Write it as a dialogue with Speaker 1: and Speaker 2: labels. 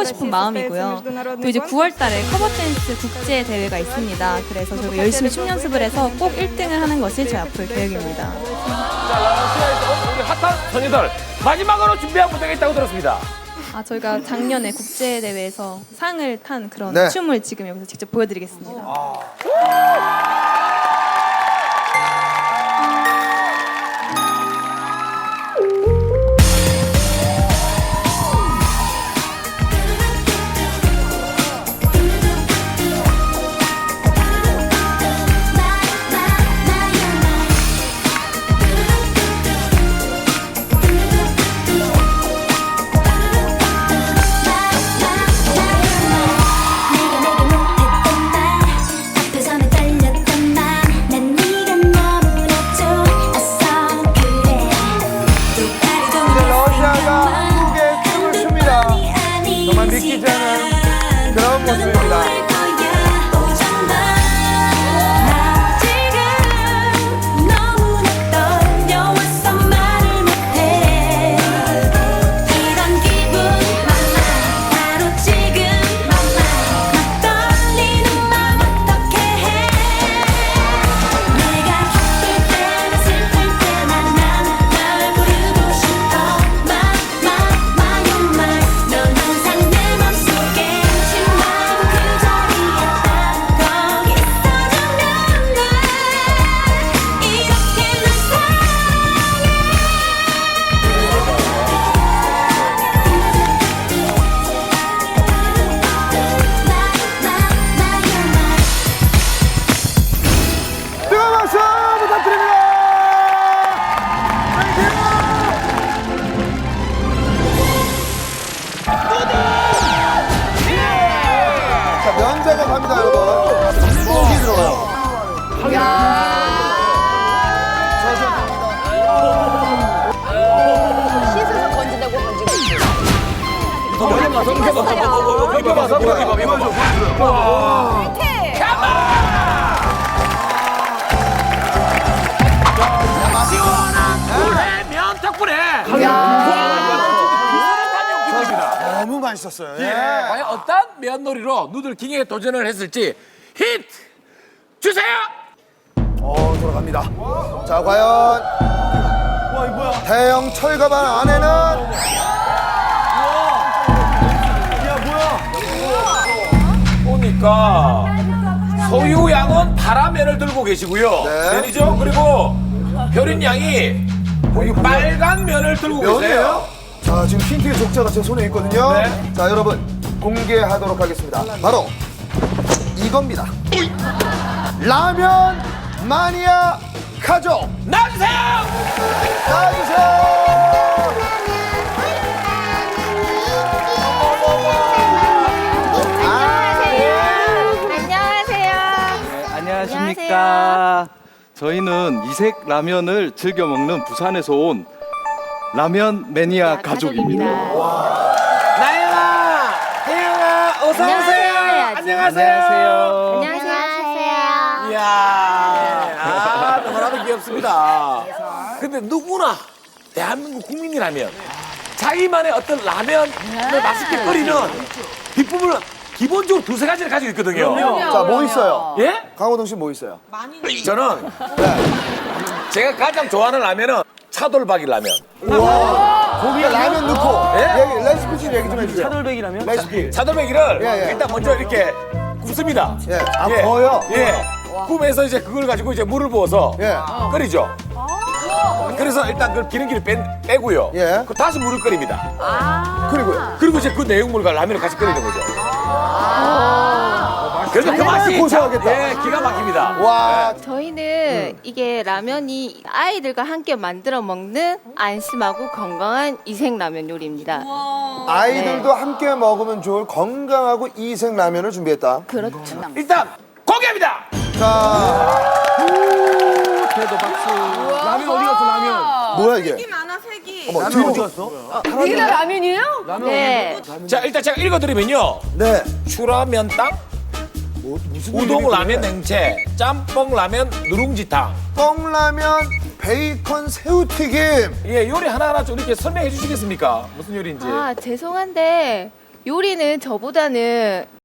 Speaker 1: 하고 싶은 마음이고요. 또 이제 9월 달에 커버 댄스 국제 대회가 있습니다. 그래서 저희가 열심히 춤 연습을 해서 꼭 1등을 하는 것이 제 앞으로 계획입니다.
Speaker 2: 자, 러시아에서 우리 핫한 소녀들 마지막으로 준비한 무대가 있다고 들었습니다.
Speaker 1: 아 저희가 작년에 국제 대회에서 상을 탄 그런
Speaker 3: 네.
Speaker 1: 춤을 지금 여기서 직접 보여드리겠습니다.
Speaker 4: 내 자,
Speaker 3: 면제가 갑니다, 여러분. 목이 들어가요.
Speaker 2: 이봐봐. 시원한 굴의 면탁불에
Speaker 3: 너무 맛있었어요. 예.
Speaker 2: 과연 어떤 면놀이로 누들킹에 도전을 했을지 히트 주세요.
Speaker 3: 어, 돌아갑니다. 자, 과연. 대형 철가방 안에는.
Speaker 2: 보니까 소유 양은 파라면을 들고 계시고요.
Speaker 3: 네.
Speaker 2: 면이죠. 그리고 별인 양이 여기 빨간 면을 들고 계세요.
Speaker 3: 면이에요? 자, 지금 힌트의 족자가 제 손에 있거든요.
Speaker 2: 네.
Speaker 3: 자, 여러분, 공개하도록 하겠습니다. 바로 이겁니다. 라면 마니아 가족!
Speaker 2: 나주세요.
Speaker 3: 나와주세요!
Speaker 5: 안녕하십니까. 저희는 이색 라면을 즐겨 먹는 부산에서 온 라면 매니아 가족입니다.
Speaker 2: 나영아, 태영아, 어서 오세요. 안녕하세요.
Speaker 4: 안녕하세요.
Speaker 2: 이야, 아, 너무나도 귀엽습니다. 근데 누구나 대한민국 국민이라면 자기만의 어떤 라면을 맛있게 끓이는 비법을 기본적으로 두세 가지를 가지고 있거든요.
Speaker 3: 자, 뭐 있어요?
Speaker 2: 예?
Speaker 3: 강호동 씨 뭐 있어요?
Speaker 2: 저는 제가 가장 좋아하는 라면은 차돌박이 라면.
Speaker 3: 거기에 라면 넣고.
Speaker 2: 예?
Speaker 3: 얘기, 레시피 좀 얘기 좀 해주세요.
Speaker 6: 차돌백이라면?
Speaker 3: 레시피.
Speaker 2: 차돌박이를
Speaker 3: 예, 예.
Speaker 2: 일단 먼저 이렇게 굽습니다.
Speaker 3: 예. 아, 거요?
Speaker 2: 예. 구면서 이제 그걸 가지고 이제 물을 부어서
Speaker 3: 예.
Speaker 2: 끓이죠. 그래서 일단 그 기름기를 빼, 빼고요.
Speaker 3: 예.
Speaker 2: 그 다시 물을 끓입니다.
Speaker 3: 그리고요.
Speaker 2: 그리고 이제 그 내용물과 라면을 같이 끓이는 거죠. 그래서 그 맛이
Speaker 3: 고소하겠다.
Speaker 2: 참, 예, 기가 막힙니다.
Speaker 3: 와,
Speaker 7: 저희는 이게 라면이 아이들과 함께 만들어 먹는 안심하고 건강한 이색 라면 요리입니다.
Speaker 3: 아이들도 함께 먹으면 좋을 건강하고 이색 라면을 준비했다.
Speaker 7: 그렇죠.
Speaker 2: 일단 공개합니다.
Speaker 3: 자,
Speaker 5: 태도 박수.
Speaker 6: 라면 어디 갔어, 라면?
Speaker 3: 뭐야 이게?
Speaker 1: 많아 색이.
Speaker 3: 어머,
Speaker 6: 라면
Speaker 3: 뒤로.
Speaker 6: 어디 갔어?
Speaker 7: 네.
Speaker 2: 자, 일단 제가 읽어드리면요.
Speaker 3: 네.
Speaker 2: 추라면 땅, 우동 라면 냉채, 짬뽕 라면 누룽지탕.
Speaker 3: 뻥라면, 베이컨, 새우튀김.
Speaker 2: 예, 요리 하나하나 좀 이렇게 설명해 주시겠습니까? 무슨 요리인지.
Speaker 7: 아, 죄송한데 요리는 저보다는